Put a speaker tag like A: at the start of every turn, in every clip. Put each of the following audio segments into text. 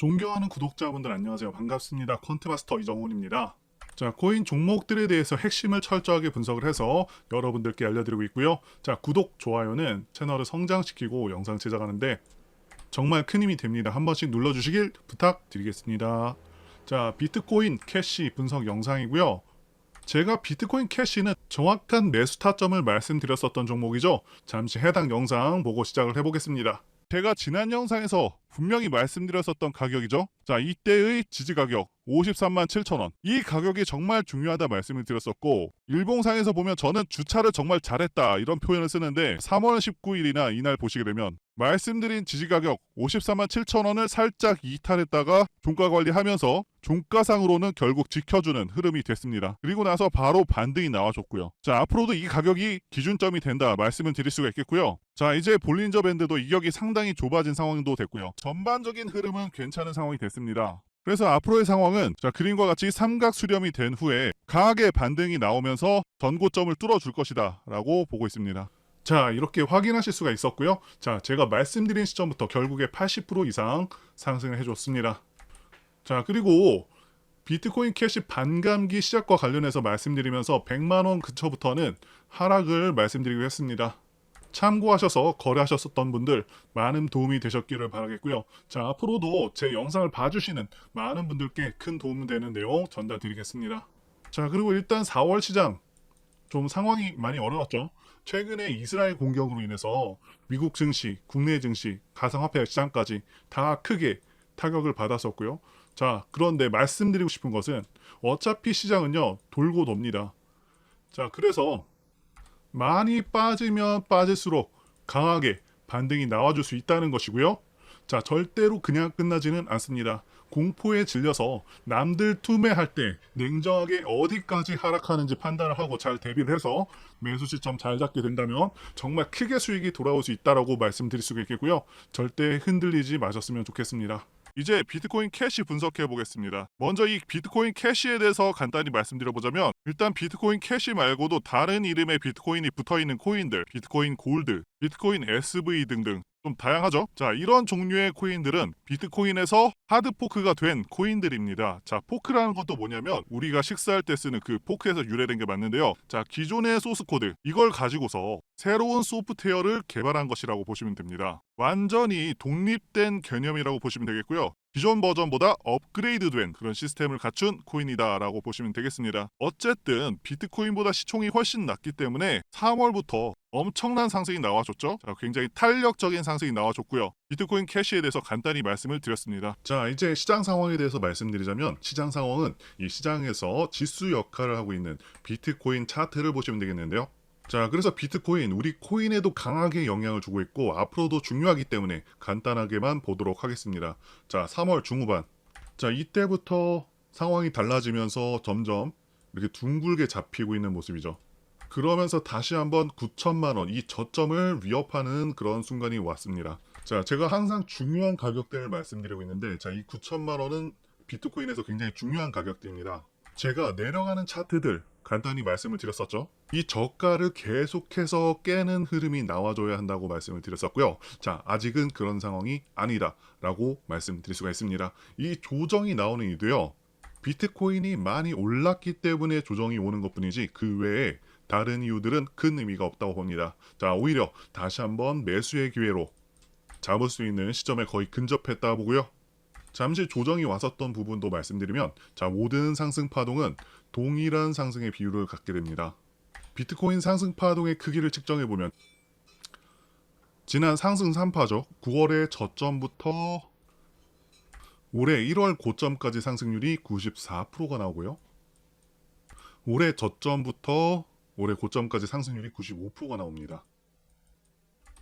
A: 존경하는 구독자분들 안녕하세요. 반갑습니다. 컨트마스터 이정훈입니다. 자, 코인 종목들에 대해서 핵심을 철저하게 분석을 해서 여러분들께 알려드리고 있고요. 자, 구독, 좋아요는 채널을 성장시키고 영상 제작하는데 정말 큰 힘이 됩니다. 한 번씩 눌러주시길 부탁드리겠습니다. 자, 비트코인 캐시 분석 영상이고요. 제가 비트코인 캐시는 정확한 매수 타점을 말씀드렸었던 종목이죠. 잠시 해당 영상 보고 시작을 해보겠습니다. 제가 지난 영상에서 분명히 말씀드렸었던 가격이죠. 자, 이때의 지지 가격 53만 7천 원. 이 가격이 정말 중요하다 말씀을 드렸었고 일봉상에서 보면 저는 주차를 정말 잘했다 이런 표현을 쓰는데 3월 19일이나 이날 보시게 되면 말씀드린 지지 가격 54만 7천 원을 살짝 이탈했다가 종가 관리하면서 종가상으로는 결국 지켜주는 흐름이 됐습니다. 그리고 나서 바로 반등이 나와줬고요. 자 앞으로도 이 가격이 기준점이 된다 말씀을 드릴 수가 있겠고요. 자 이제 볼린저 밴드도 이격이 상당히 좁아진 상황도 됐고요. 전반적인 흐름은 괜찮은 상황이 됐습니다. 그래서 앞으로의 상황은 자 그림과 같이 삼각 수렴이 된 후에 강하게 반등이 나오면서 전고점을 뚫어줄 것이다 라고 보고 있습니다. 자 이렇게 확인하실 수가 있었고요. 자 제가 말씀드린 시점부터 결국에 80% 이상 상승을 해줬습니다. 자 그리고 비트코인 캐시 반감기 시작과 관련해서 말씀드리면서 100만 원 근처부터는 하락을 말씀드리기로 했습니다. 참고하셔서 거래하셨었던 분들 많은 도움이 되셨기를 바라겠고요. 자 앞으로도 제 영상을 봐주시는 많은 분들께 큰 도움 되는 내용 전달드리겠습니다. 자 그리고 일단 4월 시장 좀 상황이 많이 어려웠죠. 최근에 이스라엘 공격으로 인해서 미국 증시, 국내 증시, 가상화폐 시장까지 다 크게 타격을 받았었고요. 자, 그런데 말씀드리고 싶은 것은 어차피 시장은요, 돌고 돕니다. 자, 그래서 많이 빠지면 빠질수록 강하게 반등이 나와줄 수 있다는 것이고요. 자, 절대로 그냥 끝나지는 않습니다. 공포에 질려서 남들 투매할 때 냉정하게 어디까지 하락하는지 판단을 하고 잘 대비를 해서 매수 시점 잘 잡게 된다면 정말 크게 수익이 돌아올 수 있다라고 말씀드릴 수가 있겠고요. 절대 흔들리지 마셨으면 좋겠습니다. 이제 비트코인 캐시 분석해 보겠습니다. 먼저 이 비트코인 캐시에 대해서 간단히 말씀드려 보자면 일단 비트코인 캐시 말고도 다른 이름의 비트코인이 붙어 있는 코인들, 비트코인 골드, 비트코인 SV 등등 좀 다양하죠? 자, 이런 종류의 코인들은 비트코인에서 하드 포크가 된 코인들입니다. 자, 포크라는 것도 뭐냐면 우리가 식사할 때 쓰는 그 포크에서 유래된 게 맞는데요. 자, 기존의 소스 코드 이걸 가지고서 새로운 소프트웨어를 개발한 것이라고 보시면 됩니다. 완전히 독립된 개념이라고 보시면 되겠고요. 기존 버전보다 업그레이드된 그런 시스템을 갖춘 코인이다라고 보시면 되겠습니다. 어쨌든 비트코인보다 시총이 훨씬 낮기 때문에 3월부터 엄청난 상승이 나와줬죠. 자, 굉장히 탄력적인 상승이 나와줬고요. 비트코인 캐시에 대해서 간단히 말씀을 드렸습니다. 자, 이제 시장 상황에 대해서 말씀드리자면 시장 상황은 이 시장에서 지수 역할을 하고 있는 비트코인 차트를 보시면 되겠는데요. 자, 그래서 비트코인 우리 코인에도 강하게 영향을 주고 있고 앞으로도 중요하기 때문에 간단하게만 보도록 하겠습니다. 자, 3월 중후반. 자, 이때부터 상황이 달라지면서 점점 이렇게 둥글게 잡히고 있는 모습이죠. 그러면서 다시 한번 9천만 원 이 저점을 위협하는 그런 순간이 왔습니다. 자, 제가 항상 중요한 가격대를 말씀드리고 있는데 자, 이 9천만 원은 비트코인에서 굉장히 중요한 가격대입니다. 제가 내려가는 차트들 간단히 말씀을 드렸었죠. 이 저가를 계속해서 깨는 흐름이 나와줘야 한다고 말씀을 드렸었고요. 자, 아직은 그런 상황이 아니다라고 말씀드릴 수가 있습니다. 이 조정이 나오는 이유도요. 비트코인이 많이 올랐기 때문에 조정이 오는 것 뿐이지 그 외에 다른 이유들은 큰 의미가 없다고 봅니다. 자, 오히려 다시 한번 매수의 기회로 잡을 수 있는 시점에 거의 근접했다 보고요. 잠시 조정이 왔었던 부분도 말씀드리면 자 모든 상승 파동은 동일한 상승의 비율을 갖게 됩니다. 비트코인 상승 파동의 크기를 측정해 보면 지난 상승 3파죠. 9월의 저점부터 올해 1월 고점까지 상승률이 94%가 나오고요. 올해 저점부터 올해 고점까지 상승률이 95%가 나옵니다.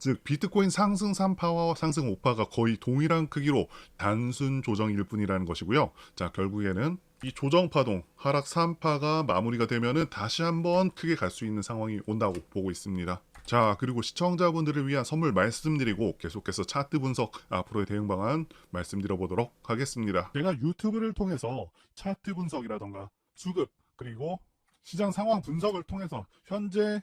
A: 즉 비트코인 상승 3파와 상승 5파가 거의 동일한 크기로 단순 조정일 뿐이라는 것이고요. 자 결국에는 이 조정 파동 하락 3파가 마무리가 되면은 다시 한번 크게 갈 수 있는 상황이 온다고 보고 있습니다. 자 그리고 시청자분들을 위한 선물 말씀드리고 계속해서 차트 분석 앞으로의 대응 방안 말씀드려 보도록 하겠습니다. 제가 유튜브를 통해서 차트 분석이라던가 수급 그리고 시장 상황 분석을 통해서 현재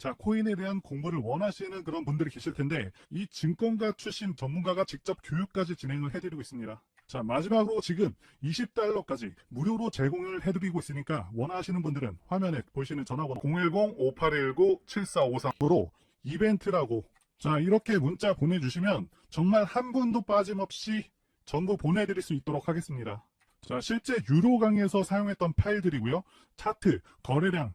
A: 자, 코인에 대한 공부를 원하시는 그런 분들이 계실 텐데, 이 증권가 출신 전문가가 직접 교육까지 진행을 해드리고 있습니다. 자, 마지막으로 지금 20달러까지 무료로 제공을 해드리고 있으니까 원하시는 분들은 화면에 보시는 전화번호 010-5819-7453으로 이벤트라고 자, 이렇게 문자 보내주시면 정말 한 분도 빠짐없이 전부 보내드릴 수 있도록 하겠습니다. 자, 실제 유료 강의에서 사용했던 파일들이고요. 차트, 거래량,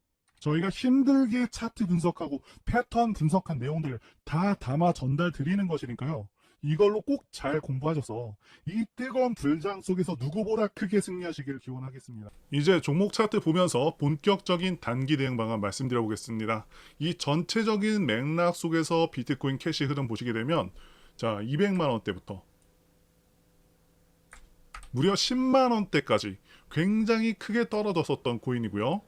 A: 저희가 힘들게 차트 분석하고 패턴 분석한 내용들 다 담아 전달 드리는 것이니까요. 이걸로 꼭 잘 공부하셔서 이 뜨거운 불장 속에서 누구보다 크게 승리하시길 기원하겠습니다. 이제 종목 차트 보면서 본격적인 단기 대응 방안 말씀드려 보겠습니다. 이 전체적인 맥락 속에서 비트코인 캐시 흐름 보시게 되면 자, 200만 원대부터 무려 10만 원대까지 굉장히 크게 떨어졌었던 코인이고요.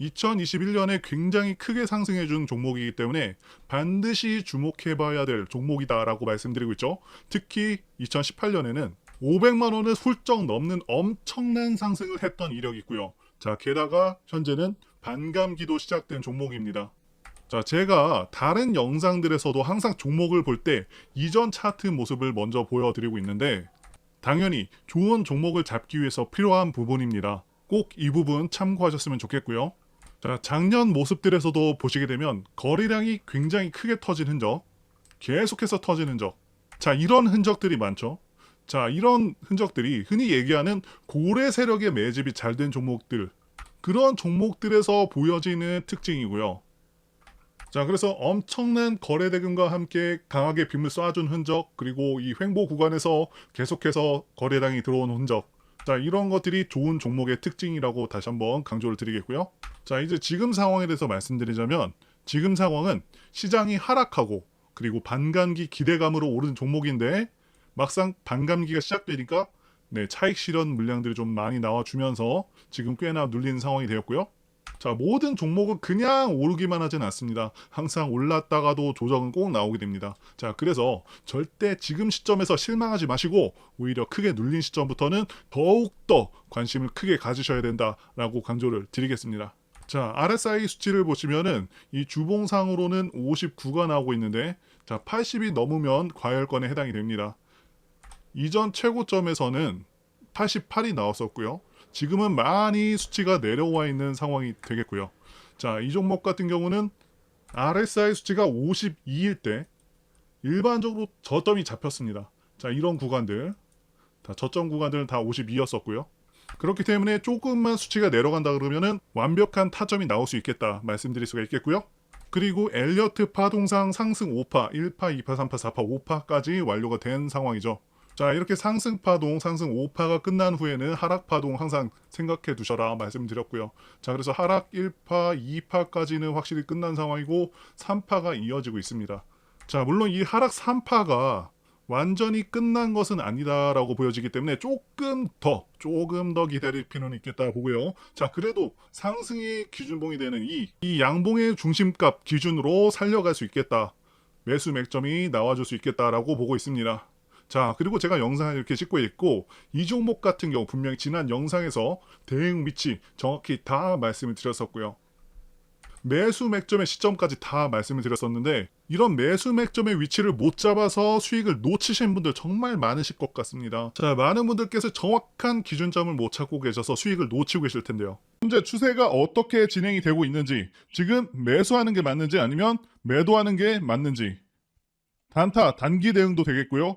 A: 2021년에 굉장히 크게 상승해 준 종목이기 때문에 반드시 주목해 봐야 될 종목이다라고 말씀드리고 있죠. 특히 2018년에는 500만 원을 훌쩍 넘는 엄청난 상승을 했던 이력이 있고요. 자, 게다가 현재는 반감기도 시작된 종목입니다. 자, 제가 다른 영상들에서도 항상 종목을 볼 때 이전 차트 모습을 먼저 보여드리고 있는데 당연히 좋은 종목을 잡기 위해서 필요한 부분입니다. 꼭 이 부분 참고하셨으면 좋겠고요. 자, 작년 모습들에서도 보시게 되면 거래량이 굉장히 크게 터진 흔적, 계속해서 터진 흔적. 자, 이런 흔적들이 많죠. 자, 이런 흔적들이 흔히 얘기하는 고래 세력의 매집이 잘 된 종목들, 그런 종목들에서 보여지는 특징이고요. 자, 그래서 엄청난 거래 대금과 함께 강하게 빔을 쏴준 흔적, 그리고 이 횡보 구간에서 계속해서 거래량이 들어온 흔적. 자, 이런 것들이 좋은 종목의 특징이라고 다시 한번 강조를 드리겠고요. 자, 이제 지금 상황에 대해서 말씀드리자면, 지금 상황은 시장이 하락하고, 그리고 반감기 기대감으로 오른 종목인데, 막상 반감기가 시작되니까, 네, 차익 실현 물량들이 좀 많이 나와주면서 지금 꽤나 눌린 상황이 되었고요. 자, 모든 종목은 그냥 오르기만 하진 않습니다. 항상 올랐다가도 조정은 꼭 나오게 됩니다. 자, 그래서 절대 지금 시점에서 실망하지 마시고 오히려 크게 눌린 시점부터는 더욱더 관심을 크게 가지셔야 된다라고 강조를 드리겠습니다. 자, RSI 수치를 보시면은 이 주봉상으로는 59가 나오고 있는데 자, 80이 넘으면 과열권에 해당이 됩니다. 이전 최고점에서는 88이 나왔었고요. 지금은 많이 수치가 내려와 있는 상황이 되겠고요. 자, 이 종목 같은 경우는 RSI 수치가 52일 때 일반적으로 저점이 잡혔습니다. 자, 이런 구간들. 다 저점 구간들은 다 52였었고요. 그렇기 때문에 조금만 수치가 내려간다 그러면은 완벽한 타점이 나올 수 있겠다 말씀드릴 수가 있겠고요. 그리고 엘리어트 파동상 상승 5파, 1파, 2파, 3파, 4파, 5파까지 완료가 된 상황이죠. 자, 이렇게 상승 파동, 상승 5파가 끝난 후에는 하락 파동 항상 생각해 두셔라 말씀드렸고요. 자, 그래서 하락 1파, 2파까지는 확실히 끝난 상황이고 3파가 이어지고 있습니다. 자, 물론 이 하락 3파가 완전히 끝난 것은 아니다라고 보여지기 때문에 조금 더 조금 더 기다릴 필요는 있겠다 보고요. 자 그래도 상승의 기준봉이 되는 이, 이 양봉의 중심값 기준으로 살려갈 수 있겠다. 매수 맥점이 나와줄 수 있겠다라고 보고 있습니다. 자 그리고 제가 영상을 이렇게 찍고 있고 이 종목 같은 경우 분명히 지난 영상에서 대응 위치 정확히 다 말씀을 드렸었고요. 매수 맥점의 시점까지 다 말씀을 드렸었는데 이런 매수 맥점의 위치를 못 잡아서 수익을 놓치신 분들 정말 많으실 것 같습니다. 자, 많은 분들께서 정확한 기준점을 못 찾고 계셔서 수익을 놓치고 계실 텐데요. 현재 추세가 어떻게 진행이 되고 있는지, 지금 매수하는 게 맞는지 아니면 매도하는 게 맞는지, 단타, 단기 대응도 되겠고요.